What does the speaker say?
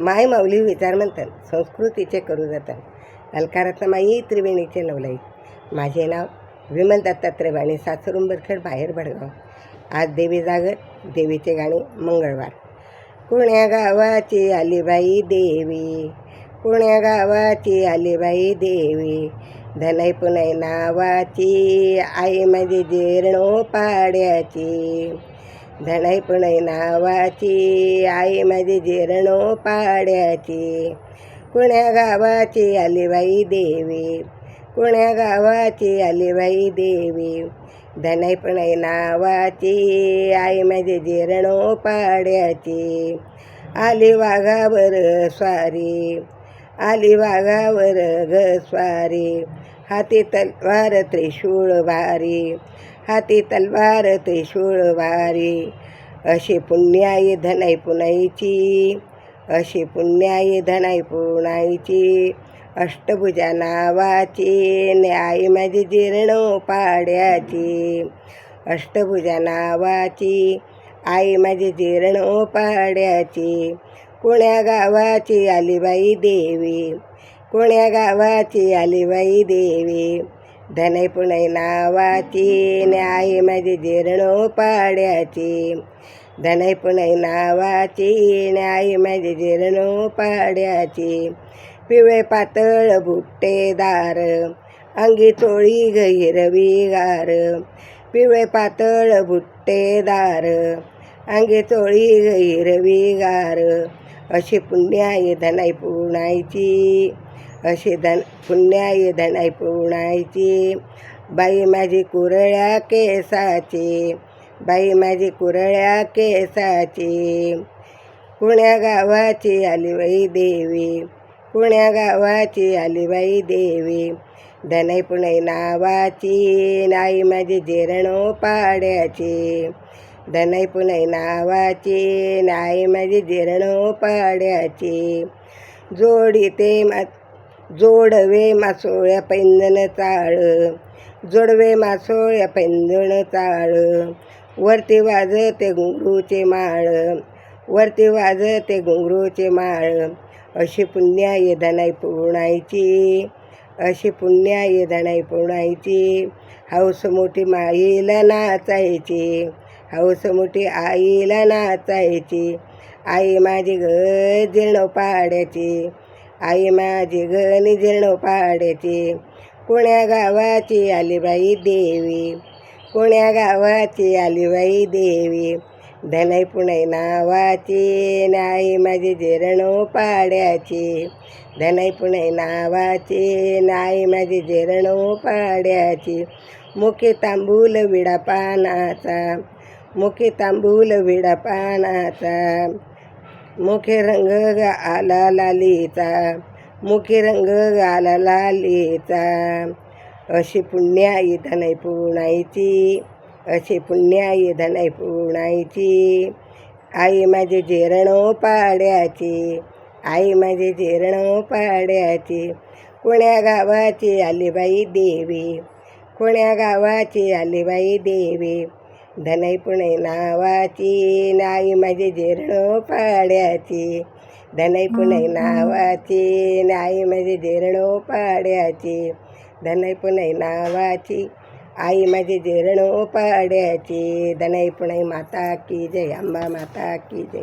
माय माऊली विचार म्हणतात संस्कृतीचे करू जतन माई त्रिवेणीचे नवलाई. माझे नाव विमल दत्तात्रय वाणी सासरुंबरखेड बाहेर भडगाव. आज देवी जागर देवीचे गाणे मंगळवार. कुण्या गावाची आलीबाई देवी? कुण्या गावाची आलीबाई देवी? धनय पुनय नावाची आई माझी जीर्णो पाड्याची धनय पुणय नावाची आई माझी जिरणो पाड्याची कुण्या गावाची आलीबाई देवी कुण्या गावाची आलीबाई देवी। धनय पुणय नावाची आई माझी जिरणो पाड्याची आली वाघावर स्वारी आली वाघावर स्वारी। हाती तलवार त्रिशूळ वारी हाती तलवार त्रिशूळ वारी. अशी पुण्याई धनाई पुनाईची अशी पुण्याई धनाई पुनायची अष्टभुजा नावाची न्याय माझी जीर्ण पाड्याची अष्टभुजा नावाची आई माझी जीर्ण पाड्याची कुण्या गावाची आलीबाई देवी. पुण्या गावाची आलीबाई देवी. धनय पुणे नावाची न्याय माझी जीर्णो पाड्याची. धनय पुणे नावाची न्याय माझी जीर्णो पाड्याची. पिवळे पातळ बुट्टेदार अंगी चोळी ग गार पिवळे पातळ बुट्टेदार अंगी चोळी ग गार अशी पुण्याय धनाई पुणायची अशी धन पुण्याय धनाई पुणायची बाई माझी कुरळ्या केसाची बाई माझी कुरळ्या केसाची. कुण्या गावाची आलीबाई देवी कुण्या गावाची आलीबाई देवी. धनय पुणे नावाची नाई माझी जेरणो पाड्याची. धनय पुणय नावाची नाई माझी जीर्ण पाड्याची जोडी ते मा जोडवे मासोळ्या पैंजण चाळ जोडवे मासोळ्या पैंजण चाळ वरती वाजते घुंगरूचे माळ वरती वाजते घुंगरूचे माळ अशी पुण्याई धनाई पुणायची अशी पुण्याई धनाई पुणायची हौस मोठी माईला नाचायची हौस मोठी आईला नाचायची. आई माझी ग जीर्ण पाड्याची. आई माझी गणी जीर्ण पाड्याची. कुण्या गावाची आलीबाई देवी? कुण्या गावाची आलीबाई देवी? धनय पुणे नावाची नाही माझी जीर्ण पाड्याची. धनय पुणे नावाची नाई माझी जीर्ण पाड्याची. मुखे तांबूल विडा पानाचा मुखे तांबूल विडा पानाचा मुखे रंग आला लालीचा मुखे रंग आला लालीचा. अशी पुण्याई धनय पुणायची अशी पुण्याई धनय पुणायची आई माझे जेरणो पाड्याची आई माझे जेरणो पाड्याची. कोण्या गावाची आलीबाई देवी कोण्या गावाची आलीबाई देवी. धनय पुणय नावाची नाई माझी जेरणो पाड्याची. धनय पुणय नावाची नाई माझी जेरणो पाड्याची. धनय पुणय नावाची आई माझी जेरणो पाड्याची. धनय पुणय माता की जय अंबा माता की जय.